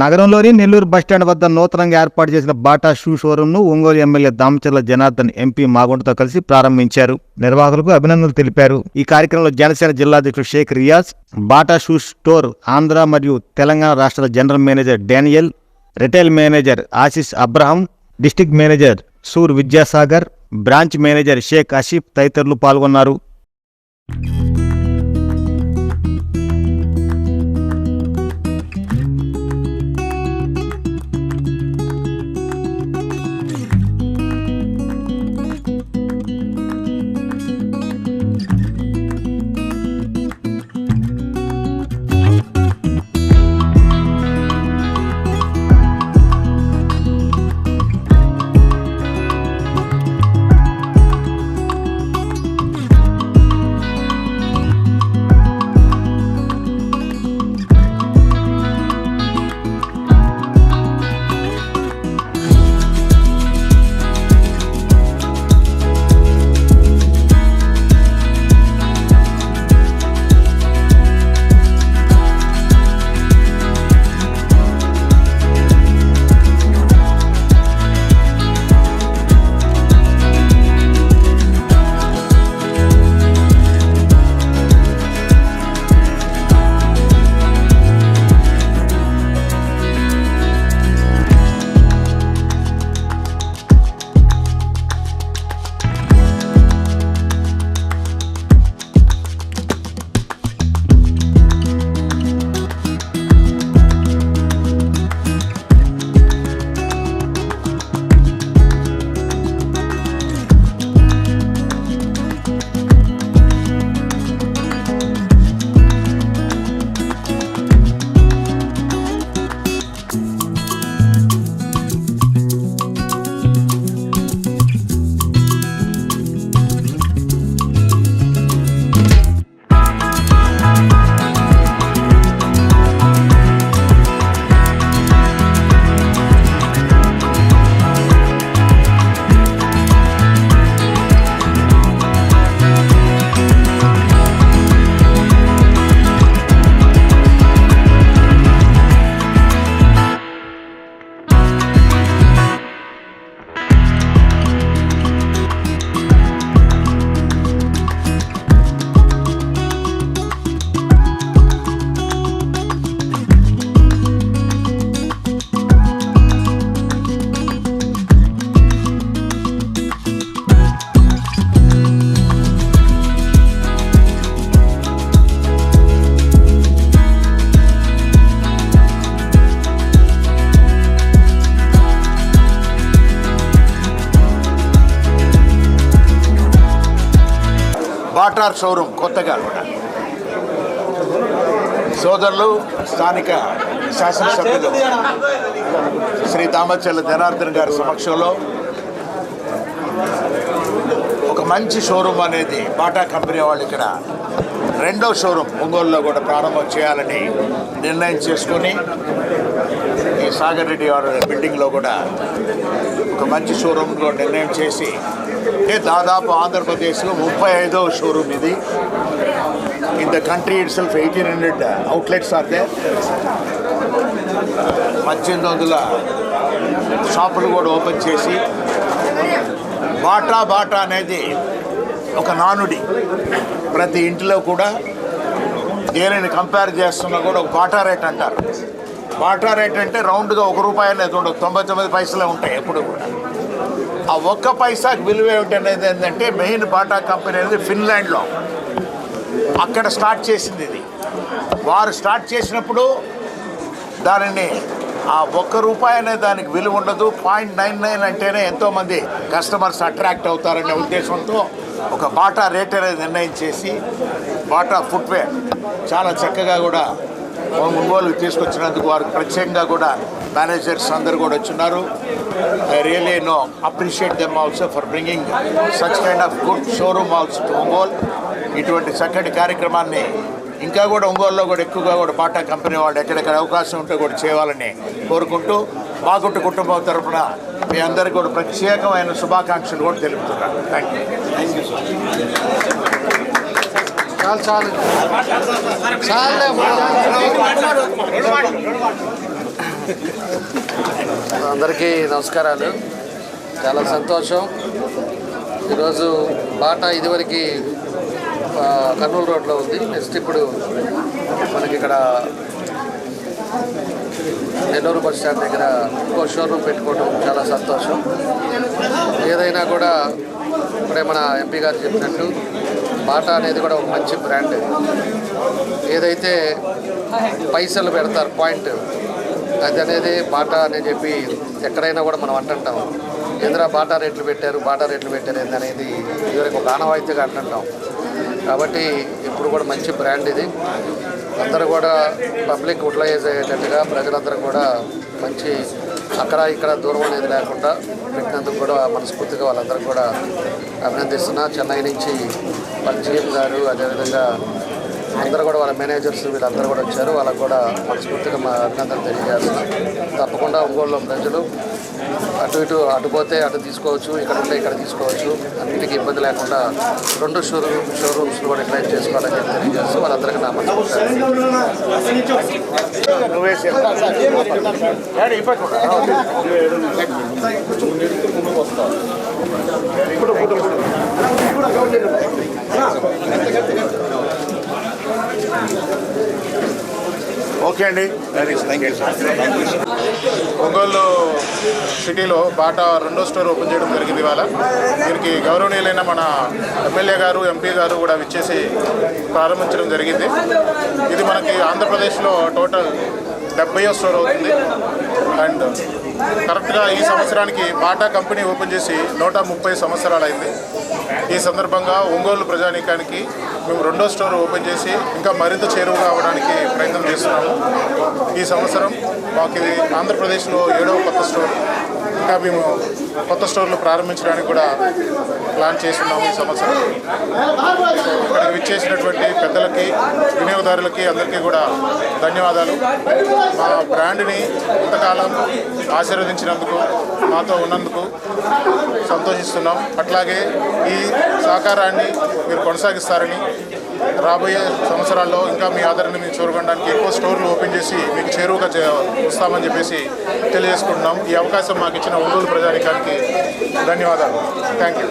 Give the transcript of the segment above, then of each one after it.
నగరంలోని నెల్లూరు బస్టాండ్ వద్ద నూతనంగా ఏర్పాటు చేసిన బాటా షూ షోరూంను ఒంగోలు ఎమ్మెల్యే దామచర్ల జనార్దన్ ఎంపీ మాగుంటతో కలిసి ప్రారంభించారు. నిర్వాహకులకు అభినందనలు తెలిపారు. ఈ కార్యక్రమంలో Janasena జిల్లాధ్యక్షుడు Sheikh Riyaz Bata shoe store Andhra మరియు తెలంగాణ రాష్ట్రాల general manager Daniel retail manager Ashish Abraham district manager సూర్ విద్యాసాగర్ బ్రాంచ్ మేనేజర్ షేక్ అషీఫ్ తదితరులు పాల్గొన్నారు. బాటార్ షోరూమ్ కొత్తగా. కూడా సోదరులు స్థానిక శాసనసభ్యులు శ్రీ దామచల్ల జనార్దన్ గారి సమక్షంలో ఒక మంచి షోరూమ్ అనేది బాటా కంపెనీ వాళ్ళు ఇక్కడ రెండో షోరూమ్ ఒంగోలులో కూడా ప్రారంభం చేయాలని నిర్ణయం చేసుకొని ఈ సాగర్ రెడ్డి గారి బిల్డింగ్లో కూడా ఒక మంచి షోరూమ్లో నిర్ణయం చేసి అంటే దాదాపు ఆంధ్రప్రదేశ్లో ముప్పై ఐదవ షోరూమ్ ఇది. In the country itself eighteen hundred outlets are they పద్దెనిమిది వందల షాపులు కూడా ఓపెన్ చేసి. బాటా బాటా అనేది ఒక నానుడి. ప్రతి ఇంటిలో కూడా దేనిని కంపేర్ చేస్తున్నా కూడా ఒక బాటా రేట్ అంటారు. బాటా రేట్ అంటే రౌండ్గా ఒక రూపాయి అనేది ఉండదు తొంభై తొమ్మిది పైసలే ఉంటాయి ఎప్పుడు కూడా. ఆ ఒక్క పైసాకి విలువ ఏమిటనేది ఏంటంటే మెయిన్ బాటా కంపెనీ అనేది ఫిన్లాండ్లో. అక్కడ స్టార్ట్ చేసింది ఇది. వారు స్టార్ట్ చేసినప్పుడు దానిని ఆ ఒక్క రూపాయి అనే దానికి విలువ ఉండదు. పాయింట్ నైన్ నైన్ అంటేనే ఎంతోమంది కస్టమర్స్ అట్రాక్ట్ అవుతారనే ఉద్దేశంతో ఒక బాటా రేట్ అనేది నిర్ణయం చేసి బాటా ఫుట్వేర్ చాలా చక్కగా కూడా ఒంగోలు తీసుకొచ్చినందుకు వారికి ప్రత్యేకంగా కూడా మేనేజర్స్ అందరు కూడా వచ్చిన్నారు. I really know appreciate them also for bringing such kind of good showroom also to Ongole ఇటువంటి చక్కటి కార్యక్రమాన్ని ఇంకా కూడా ఒంగోలులో కూడా ఎక్కువగా కూడా బాటా కంపెనీ వాళ్ళు ఎక్కడెక్కడ అవకాశం ఉంటే కూడా చేయాలని కోరుకుంటూ బాగుంటు కుటుంబం తరఫున మీ అందరికీ కూడా ప్రత్యేకమైన శుభాకాంక్షలు కూడా తెలుపుతున్నాను. Thank you thank you so చాలు చాలు. చాలే అందరికీ నమస్కారాలు. చాలా సంతోషం. ఈరోజు బాటా ఇదివరకు కర్నూలు రోడ్లో ఉంది. నెక్స్ట్ ఇప్పుడు మనకి ఇక్కడ నెల్లూరు బస్ స్టాండ్ దగ్గర ఇంకో షోరూమ్ పెట్టుకోవడం చాలా సంతోషం. ఏదైనా కూడా ఇప్పుడే మన ఎంపీ గారు చెప్పినట్టు బాటా అనేది కూడా ఒక మంచి బ్రాండ్. ఏదైతే పైసలు పెడతారు పాయింట్ అది అనేది బాటా అని చెప్పి ఎక్కడైనా కూడా మనం అంటుంటాం. ఏంద్రా బాటా రేట్లు పెట్టారు బాటా రేట్లు పెట్టారు ఏంది అనేది ఇదివరకు ఒక ఆనవాయితీగా అంటుంటాం. కాబట్టి ఇప్పుడు కూడా మంచి బ్రాండ్ ఇది. అందరూ కూడా పబ్లిక్ యూటిలైజ్ అయ్యేటట్టుగా ప్రజలందరూ కూడా మంచి అక్కడ ఇక్కడ దూరం అనేది లేకుండా పెట్టినందుకు కూడా మనస్ఫూర్తిగా వాళ్ళందరూ కూడా అభినందిస్తున్నా. చెన్నై నుంచి వాళ్ళ జీఎం గారు అదేవిధంగా అందరూ కూడా వాళ్ళ మేనేజర్స్ వీళ్ళందరూ కూడా వచ్చారు. వాళ్ళకు కూడా మనస్ఫూర్తిగా మా అభినందన తెలియజేస్తున్నాం. తప్పకుండా ఒంగోలులో ప్రజలు అటు ఇటు అటు పోతే అటు తీసుకోవచ్చు ఇక్కడ ఉంటే ఇక్కడ తీసుకోవచ్చు. అన్నిటికీ ఇబ్బంది లేకుండా రెండు షోరూమ్ షోరూమ్స్ కూడా యూటిలైజ్ చేసుకోవాలని చెప్పి తెలియజేస్తూ వాళ్ళందరికీ నా మనస్ఫూర్తి నువ్వేసి ఇప్పుడు ఓకే అండి థ్యాంక్ యూ ఒంగోలు సిటీలో బాటా రెండో స్టోర్ ఓపెన్ చేయడం జరిగింది ఇవాళ. దీనికి గౌరవనీయులైన మన ఎమ్మెల్యే గారు ఎంపీ గారు కూడా విచ్చేసి ప్రారంభించడం జరిగింది. ఇది మనకి ఆంధ్రప్రదేశ్లో టోటల్ డెబ్బై స్టోర్ అవుతుంది. అండ్ కరెక్ట్గా ఈ సంవత్సరానికి బాటా కంపెనీ ఓపెన్ చేసి నూట ముప్పై సంవత్సరాలు అయింది. ఈ సందర్భంగా ఒంగోలు ప్రజానీకానికి మేము రెండో స్టోర్ ఓపెన్ చేసి ఇంకా మరింత చేరువుగా అవ్వడానికి ప్రయత్నం చేస్తున్నాము. ఈ సంవత్సరం మాకు ఇది ఆంధ్రప్రదేశ్లో ఏడవ కొత్త స్టోర్. ఇంకా మేము కొత్త స్టోర్లు ప్రారంభించడానికి కూడా ప్లాన్ చేస్తున్నాము ఈ సంవత్సరం. ఇక్కడికి విచ్చేసినటువంటి పెద్దలకి వినియోగదారులకి అందరికీ కూడా ధన్యవాదాలు. మా బ్రాండ్ని ఇంతకాలం ఆశీర్వదించినందుకు మాతో ఉన్నందుకు సంతోషిస్తున్నాం. అట్లాగే ఈ సహకారాన్ని మీరు కొనసాగిస్తారని రాబోయే సంవత్సరాల్లో ఇంకా మీ ఆదరణ మీరు చూరగొనడానికి ఎక్కువ స్టోర్లు ఓపెన్ చేసి మీకు చేరువుగా వస్తామని చెప్పేసి తెలియజేసుకుంటున్నాం. ఈ అవకాశం మాకు ఇచ్చిన ఒంగోలు ప్రజానికానికి ధన్యవాదాలు. థ్యాంక్ యూ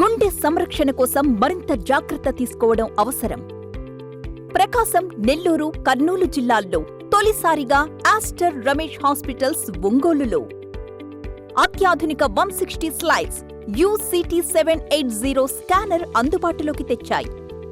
గుండె సంరక్షణ కోసం మరింత జాగ్రత్త తీసుకోవడం అవసరం. ప్రకాశం నెల్లూరు కర్నూలు జిల్లాల్లో తొలిసారిగా ఆస్టర్ రమేష్ హాస్పిటల్స్ ఒంగోలులో. అత్యాధునిక వన్ సిక్స్టీ స్లైడ్స్ యూసిటీ సెవెన్ ఎయిట్ జీరో స్కానర్ అందుబాటులోకి తెచ్చాయి.